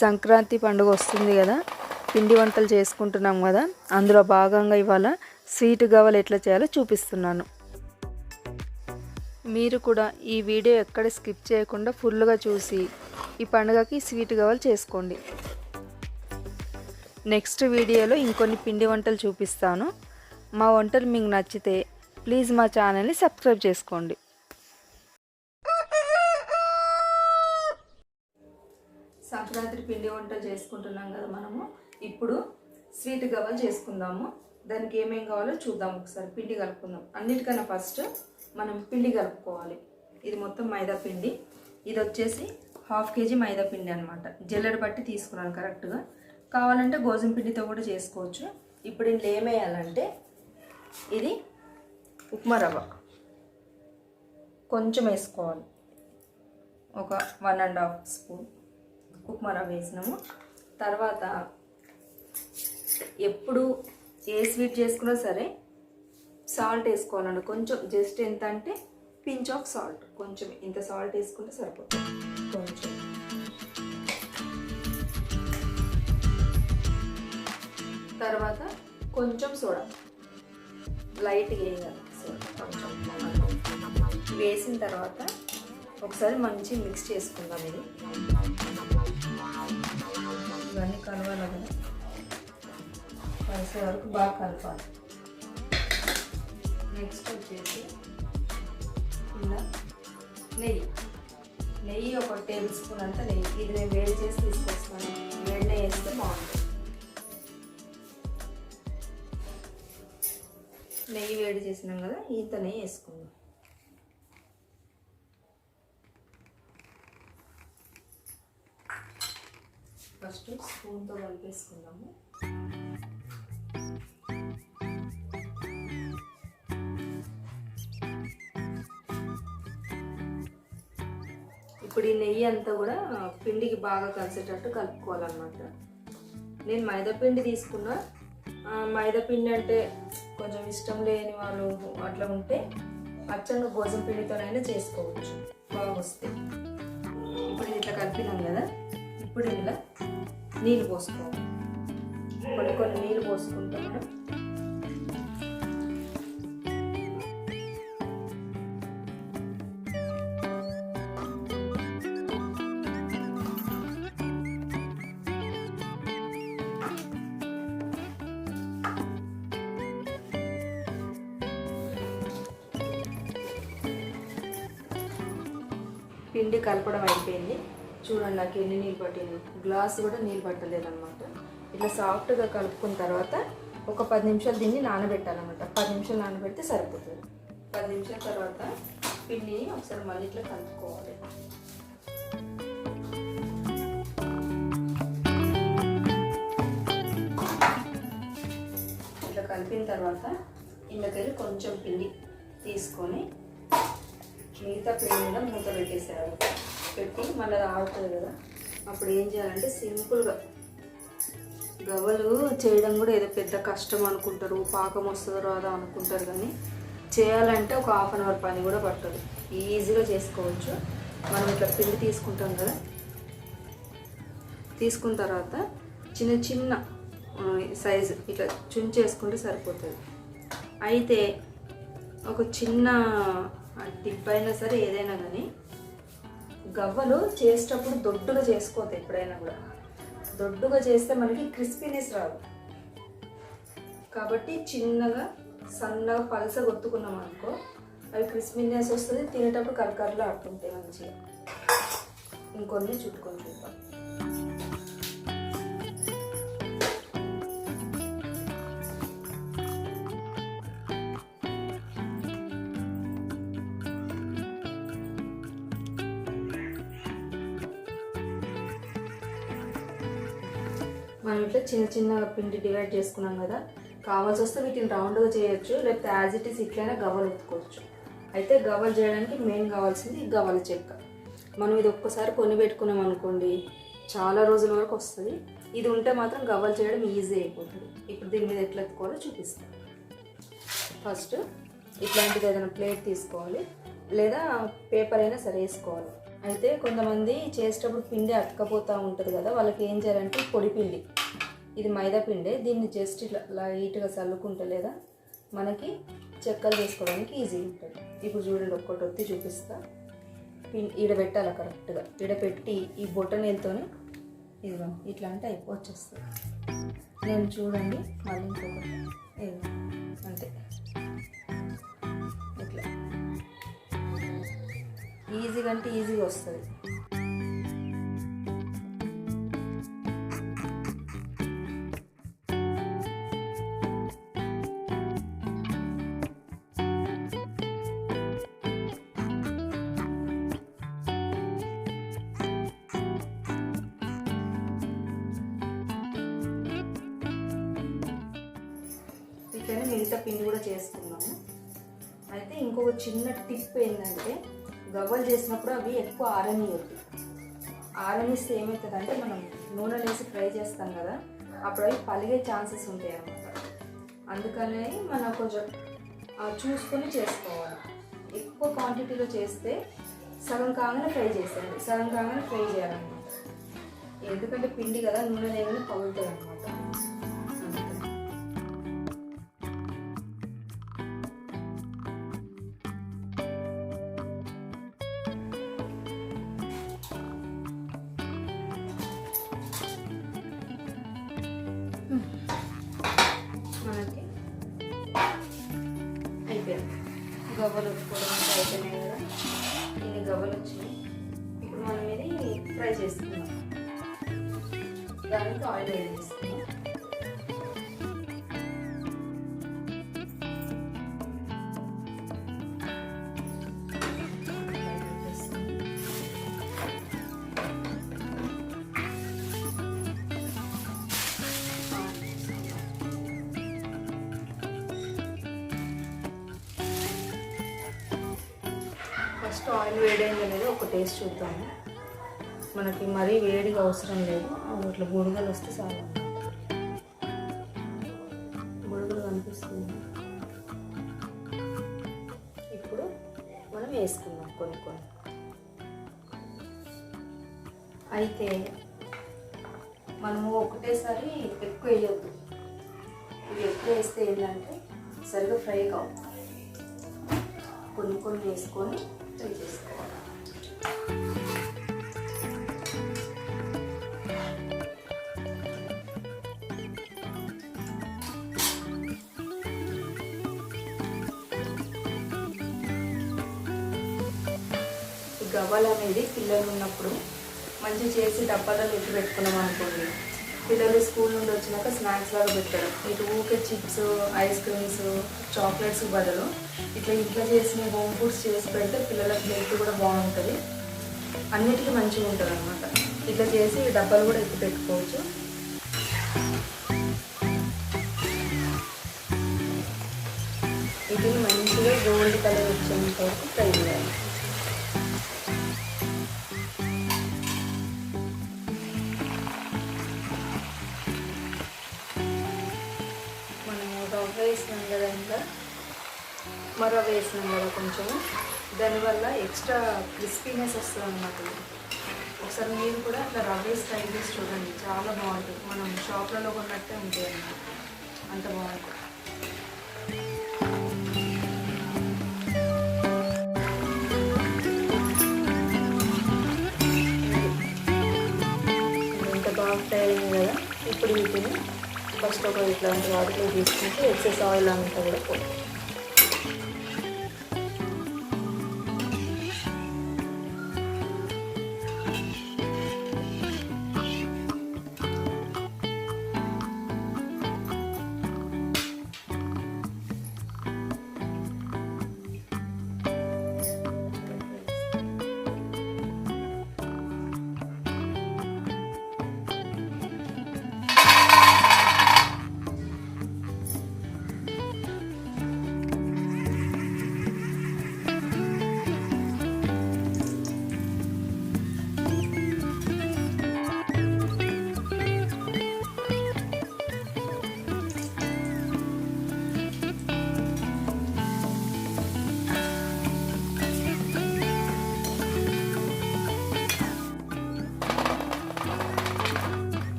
సంక్రాంతి పండుగ వస్తుంది కదా పిండి వంటలు చేసుకుంటున్నాం కదా అందులో భాగంగా ఇవాళ స్వీట్ గవలు ఎట్లా చేయాలో చూపిస్తున్నాను. మీరు కూడా ఈ వీడియో ఎక్కడ స్కిప్ చేయకుండా ఫుల్గా చూసి ఈ పండుగకి స్వీట్ గవలు చేసుకోండి. నెక్స్ట్ వీడియోలో ఇంకొన్ని పిండి వంటలు చూపిస్తాను. మా వంటలు మీకు నచ్చితే ప్లీజ్ మా ఛానల్ని సబ్స్క్రైబ్ చేసుకోండి. సంక్రాంతి పిండి వంటలు చేసుకుంటున్నాం కదా మనము. ఇప్పుడు స్వీట్ గవ్వలు చేసుకుందాము. దానికి ఏమేం కావాలో చూద్దాం ఒకసారి. పిండి కలుపుకుందాం. అన్నిటికన్నా ఫస్ట్ మనం పిండి కలుపుకోవాలి. ఇది మొత్తం మైదా పిండి. ఇది వచ్చేసి హాఫ్ కేజీ మైదా పిండి అనమాట జల్లెడ బట్టి తీసుకున్నాను కరెక్ట్గా. కావాలంటే గోధుమ పిండితో కూడా చేసుకోవచ్చు. ఇప్పుడు ఇంట్లో ఏమేయాలంటే ఇది ఉప్మా రవ్వ. కొంచెం వేసుకోవాలి. ఒక one and half spoon. Upma రవ్వ వేసినాము. తర్వాత ఎప్పుడు ఏ స్వీట్ చేసుకున్నా సరే సాల్ట్ వేసుకోవాలండి. కొంచెం జస్ట్ ఎంత అంటే పించ్ ఆఫ్ సాల్ట్. కొంచెం ఇంత సాల్ట్ వేసుకుంటే సరిపోతుంది. కొంచెం. తర్వాత కొంచెం సోడా. లైట్గా వేయాలి. సోడా కొంచెం. వేసిన తర్వాత ఒకసారి మంచి మిక్స్ చేసుకుందాం ఇది. ఇవన్నీ కలవాలి కదా. కలిసే వరకు బాగా కలపాలి. నెక్స్ట్ వచ్చేసి ఇలా నెయ్యి. నెయ్యి ఒక టేబుల్ స్పూన్ అంతా నెయ్యి. ఇది నేను వేడి చేసి తీసుకొస్తాను. వేడి నెయ్యి వేస్తే బాగుంటుంది. నెయ్యి వేడి చేసినాం కదా ఇంత నెయ్యి వేసుకుందాం. ఫస్ట్ స్పూన్తో కలిపేసుకుందాము. ఇప్పుడు ఈ నెయ్యి అంతా కూడా పిండికి బాగా కలిసేటట్టు కలుపుకోవాలన్నమాట. నేను మైదా పిండి తీసుకున్నా. మైదా పిండి అంటే కొంచెం ఇష్టం లేని వాళ్ళు అట్లా ఉంటే అచ్చంగా గోధుమ పిండితోనైనా చేసుకోవచ్చు. బాగా వస్తాయి ఇప్పుడు ఇట్లా కలిపినాం కదా. ఇప్పుడు ఇలా నీళ్ళు పోసుకోవాలి. కొన్ని కొన్ని నీళ్ళు పోసుకుంటాం చూడండి నాకు ఎన్ని నీళ్ళు పట్టింది? గ్లాస్ కూడా నీళ్ళు పట్టలేదన్నమాట. ఇట్లా సాఫ్ట్గా కలుపుకున్న తర్వాత ఒక పది నిమిషాలు దీన్ని నానబెట్టాలన్నమాట. పది నిమిషాలు నానబెడితే సరిపోతుంది. పది నిమిషాల తర్వాత పిండిని ఒకసారి మళ్ళీ ఇట్లా కలుపుకోవాలి. ఇట్లా కలిపిన తర్వాత ఇందుకెళ్ళి కొంచెం పిండి తీసుకొని మిగతా పిండి మీద మూత పెట్టేసేయాలి. పెట్టి మళ్ళీ అది ఆడుతుంది కదా. అప్పుడు ఏం చేయాలంటే సింపుల్గా గవ్వలు చేయడం కూడా ఏదో పెద్ద కష్టం అనుకుంటారు పాకం వస్తుందో రాదో అనుకుంటారు కానీ చేయాలంటే ఒక హాఫ్ అన్ అవర్ పని కూడా పట్టదు ఈజీగా చేసుకోవచ్చు. మనం ఇట్లా పిండి తీసుకుంటాం కదా. తీసుకున్న తర్వాత చిన్న చిన్న సైజు ఇట్లా చుంచేసుకుంటే సరిపోతుంది. అయితే ఒక చిన్న టిప్ అయినా సరే ఏదైనా కానీ గవ్వలు చేసేటప్పుడు దొడ్డుగా చేసుకోవద్దు ఎప్పుడైనా కూడా. దొడ్డుగా చేస్తే మనకి క్రిస్పీనెస్ రాదు. కాబట్టి చిన్నగా సన్నగా పలస కొత్తుకున్నాం అనుకో అవి క్రిస్పీనెస్ వస్తుంది తినేటప్పుడు కరకరలు ఆడుతుంటాయి మంచిగా. ఇంకొన్ని చుట్టుకొని చూద్దాం. అంటే చిన్న చిన్న పిండి డివైడ్ చేసుకున్నాం కదా. కావాల్సి వస్తే వీటిని రౌండ్గా చేయొచ్చు లేకపోతే యాజ్ ఇట్ ఈస్ ఇట్లైనా గవ్వలు ఎత్తుకోవచ్చు అయితే గవ్వలు చేయడానికి మెయిన్ కావాల్సింది గవ్వల చెక్క. మనం ఇది ఒక్కసారి కొని పెట్టుకున్నాం అనుకోండి చాలా రోజుల వరకు వస్తుంది. ఇది ఉంటే మాత్రం గవ్వలు చేయడం ఈజీ అయిపోతుంది. ఇప్పుడు దీని మీద ఎట్లా ఎత్తుకోవాలో చూపిస్తాను ఫస్ట్ ఇట్లాంటిది ఏదైనా ప్లేట్ తీసుకోవాలి లేదా పేపర్ అయినా సరే వేసుకోవాలి. అయితే కొంతమంది చేసేటప్పుడు పిండి అతకపోతూ ఉంటుంది కదా వాళ్ళకి ఏం చేయాలంటే పొడి పిండి. ఇది మైదాపిండే దీన్ని జస్ట్ ఇట్లా లైట్గా చల్లుకుంటే లేదా మనకి చెక్కలు చేసుకోవడానికి ఈజీ ఉంటుంది. ఇప్పుడు చూడండి ఒక్కటి ఒత్తి చూపిస్తా. ఈడ పెట్టాలి కరెక్ట్గా. ఈడ పెట్టి ఈ బొట్ట ఇదిగో ఇట్లా అంటే అయిపో వచ్చేస్తుంది. నేను చూడండి మళ్ళీ ఇంకొకటి. అంతే. ఇట్లా. ఈజీగా అంటే ఈజీగా వస్తుంది. ఇట్లనే మిగతా పిండి కూడా చేసుకున్నాము అయితే ఇంకొక చిన్న టిప్ ఏంటంటే గవ్వలు చేసినప్పుడు అవి ఎక్కువ ఆరనియొద్దు. ఆరనిస్తే ఏమవుతుందంటే మనం నూనె వేసి ఫ్రై చేస్తాం కదా అప్పుడు అవి పలిగే ఛాన్సెస్ ఉంటాయి అన్నమాట. అందుకనే మనం కొంచెం చూసుకొని చేసుకోవాలి. ఎక్కువ క్వాంటిటీలో చేస్తే సగం కాగానే ఫ్రై చేసేయాలి. సగం కాగానే ఫ్రై చేయాలన్నమాట. ఎందుకంటే పిండి కదా నూనె లేకుండా పగులుతుంది అన్నమాట గవ్వలు వచ్చుకోవడం అయిపోయినాయి కదా. ఇన్ని గవ్వలు వచ్చినాయి. ఇప్పుడు మనం ఇది ఫ్రై చేసుకుందాం. దానికి ఆయిల్ వేడి ఫస్ట్ ఆయిల్ వేడైంది అనేది ఒక టేస్ట్ చూద్దాము. మనకి మరీ వేడిగా అవసరం లేదు. ఇట్లా బుడగలు వస్తే చాలా. బుడగలు కనిపిస్తుంది ఇప్పుడు మనం వేసుకుందాం కొన్ని కొన్ని. అయితే మనము ఒకటేసారి ఎక్కువ వేయొద్దు. ఇవి ఎక్కువ వేస్తే ఏంటంటే సరిగ్గా ఫ్రై కావు. కొన్ని కొన్ని వేసుకొని ఫ్రై చేసుకోవాలి గవ్వలు అనేది పిల్లలు ఉన్నప్పుడు మంచి చేసి డబ్బాలో పెట్టి పెట్టుకున్నాం అనుకోండి పిల్లలు స్కూల్ నుండి వచ్చినాక స్నాక్స్ లాగా పెట్టడం. ఇటు ఊకే చిప్స్ ఐస్ క్రీమ్స్ చాక్లెట్స్ బదులు ఇట్లా ఇంట్లో చేసిన హోమ్ ఫుడ్స్ చేసి పెడితే పిల్లలకి హెల్త్ కూడా బాగుంటుంది. అన్నిటికీ మంచిగా ఉంటుంది అనమాట ఇట్లా చేసి డబ్బాలు కూడా ఎత్తి పెట్టుకోవచ్చు. వీటిని మంచిగా గోల్డ్ కలర్ వచ్చేంత వరకు ఫ్రై చేయాలి. మరో వేసినాం కదా కొంచెం దానివల్ల ఎక్స్ట్రా క్రిస్పీనెస్ వస్తుంది అన్నమాట ఒకసారి మీరు కూడా అట్లా రవ్వ వేసి ట్రై చేసి చూడండి. చాలా బాగుంటుంది. మనం షాప్లలో కొన్నట్టే ఉంటాయి అన్నమాట. అంత బాగుంటుంది. ఇంత కదా. ఇప్పుడు వీటిని ఫస్ట్ ఒక ఇట్లాంటి వాటిలో తీసుకుంటే ఎక్సెస్ ఆయిల్ అంతా కూడా పోతుంది.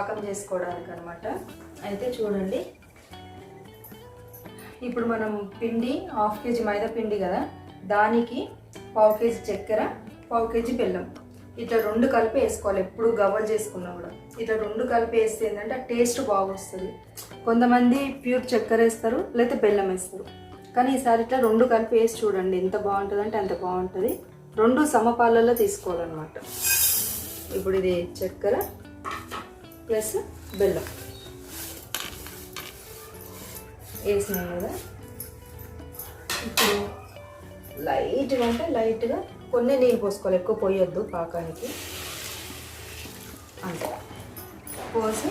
పాకం చేసుకోవడానికి అనమాట అయితే చూడండి. ఇప్పుడు మనం పిండి హాఫ్ కేజీ మైదా పిండి కదా దానికి పావు కేజీ చక్కెర పావు కేజీ బెల్లం. ఇట్లా రెండు కలిపి వేసుకోవాలి ఎప్పుడు గవ్వలు చేసుకున్నా కూడా. ఇట్లా రెండు కలిపి వేస్తే ఏంటంటే ఆ టేస్ట్ బాగొస్తుంది. కొంతమంది ప్యూర్ చక్కెర వేస్తారు లేకపోతే బెల్లం వేస్తారు. కానీ ఈసారి ఇట్లా రెండు కలిపి వేసి చూడండి ఎంత బాగుంటుంది అంటే అంత బాగుంటుంది. రెండు సమపాలలో తీసుకోవాలన్నమాట. ఇప్పుడు ఇది చక్కెర. ప్లస్ బెల్లం. వేసినాం కదా. ఇప్పుడు లైట్గా అంటే లైట్గా కొన్ని నీళ్ళు పోసుకోవాలి. ఎక్కువ పోయొద్దు పాకానికి. అంతే. పోసి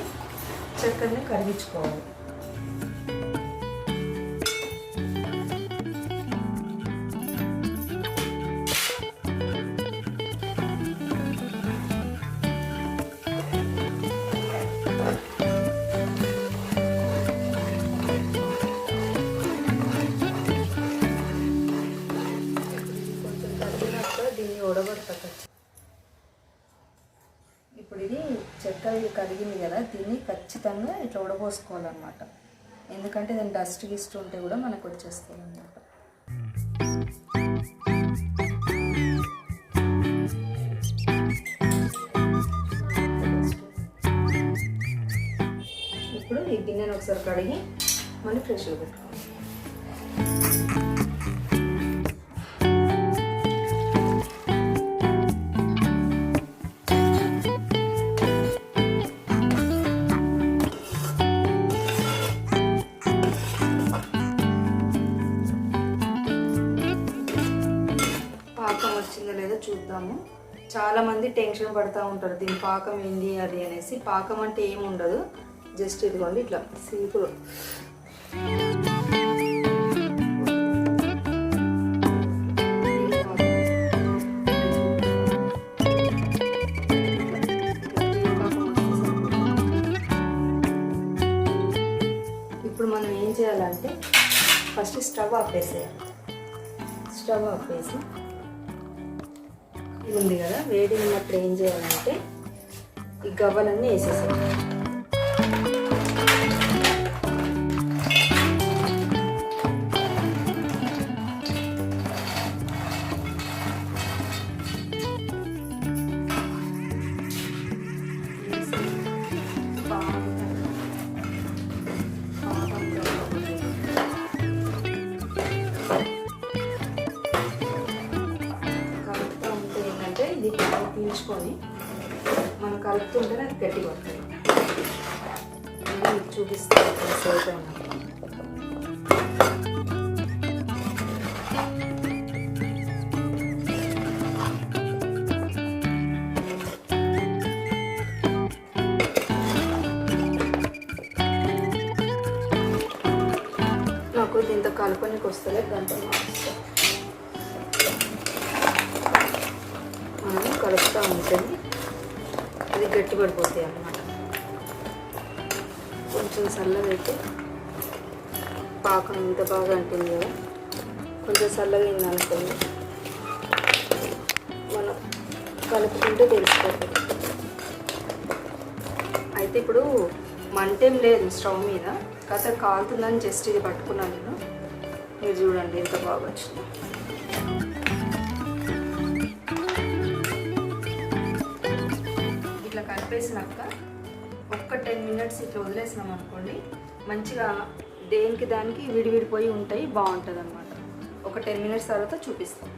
చక్కెరని కరిగించుకోవాలి. ఇది కరిగింది కదా దీన్ని ఖచ్చితంగా ఇట్లా ఉడబోసుకోవాలన్నమాట. ఎందుకంటే దాని డస్ట్ గిస్ట్ ఉంటే కూడా మనకు వచ్చేస్తుంది అన్నమాట. ఇప్పుడు ఈ గిన్నెను ఒకసారి కడిగి మళ్ళీ ఫ్రెష్గా పెట్టుకోవాలి చాలామంది టెన్షన్ పడుతూ ఉంటారు. దీని పాకం ఏంటి అది అనేసి. పాకం అంటే ఏమి ఉండదు. జస్ట్ ఇదిగోండి ఇట్లా సింపుల్. ఇప్పుడు మనం ఏం చేయాలంటే ఫస్ట్ స్టవ్ ఆపేసేయాలి. స్టవ్ ఆపేసి ఉంది కదా వేడి ఉన్నప్పుడు ఏం చేయాలంటే ఈ గవ్వలన్నీ వేసేసాను గట్టి పడుతుంది చూపిస్తాను సేపు నాకు దీంతో కలపనికి వస్తలే దాంతో మారుస్తాను మనం కలుపుతూ ఉంటుంది గట్టిపడిపోతాయి అన్నమాట. కొంచెం చల్లగా అయితే పాకం ఇంత బాగా అంటుంది కదా. కొంచెం చల్లగా అయింది అనుకోండి. మనం కలుపుకుంటే తెలిసిపోతుంది అయితే ఇప్పుడు మంటేం లేదు స్టవ్ మీద. కాస్త కాలుతుందని జస్ట్ ఇది పట్టుకున్నాను నేను. మీరు చూడండి ఎంత బాగా వచ్చింది. వదిలేసినాక ఒక్క టెన్ మినిట్స్ ఇట్లా వదిలేసినాం అనుకోండి మంచిగా దేనికి దానికి విడివిడిపోయి ఉంటాయి బాగుంటుంది అనమాట ఒక టెన్ మినిట్స్ తర్వాత చూపిస్తాం.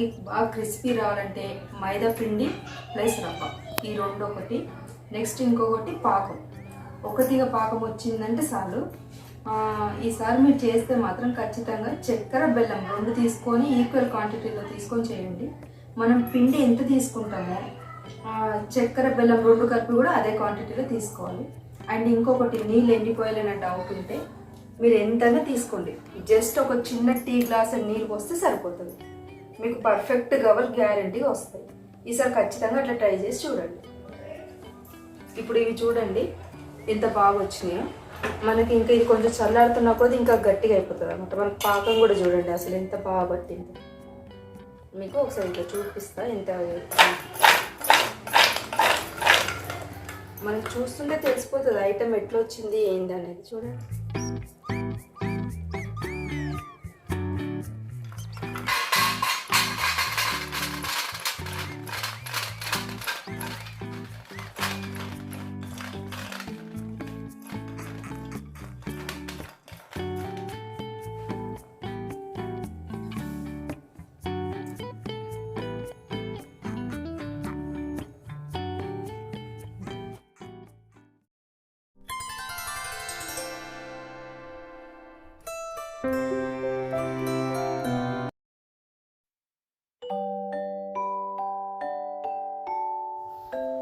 మనకి బాగా క్రిస్పీ రావాలంటే మైదా పిండి ప్లస్ రవ్వ. ఈ రెండు ఒకటి. నెక్స్ట్ ఇంకొకటి పాకం. ఒకటిగా పాకం వచ్చిందంటే చాలు. ఈసారి మీరు చేస్తే మాత్రం ఖచ్చితంగా చక్కెర బెల్లం రెండు తీసుకొని ఈక్వల్ క్వాంటిటీలో తీసుకొని చేయండి. మనం పిండి ఎంత తీసుకుంటామో చక్కెర బెల్లం రెండు కలిపి కూడా అదే క్వాంటిటీలో తీసుకోవాలి. అండ్ ఇంకొకటి నీళ్ళు ఎండిపోయాలని డౌట్ ఉంటే మీరు ఎంతైనా తీసుకోండి. జస్ట్ ఒక చిన్న టీ గ్లాస్ నీళ్ళు పోస్తే సరిపోతుంది. మీకు పర్ఫెక్ట్ కవర్ గ్యారంటీ వస్తాయి. ఈసారి ఖచ్చితంగా అట్లా ట్రై చేసి చూడండి. ఇప్పుడు ఇవి చూడండి ఎంత బాగా వచ్చినాయో. మనకి ఇంకా ఇది కొంచెం చల్లారుతున్న కూడా ఇంకా గట్టిగా అయిపోతుంది అనమాట మనకి పాకం కూడా చూడండి అసలు ఎంత బాగా పట్టింది. మీకు ఒకసారి ఇంకా చూపిస్తా ఎంత మనకి చూస్తుంటే తెలిసిపోతుంది ఐటమ్ ఎట్లా వచ్చింది ఏంది అనేది. చూడండి.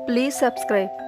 Please subscribe.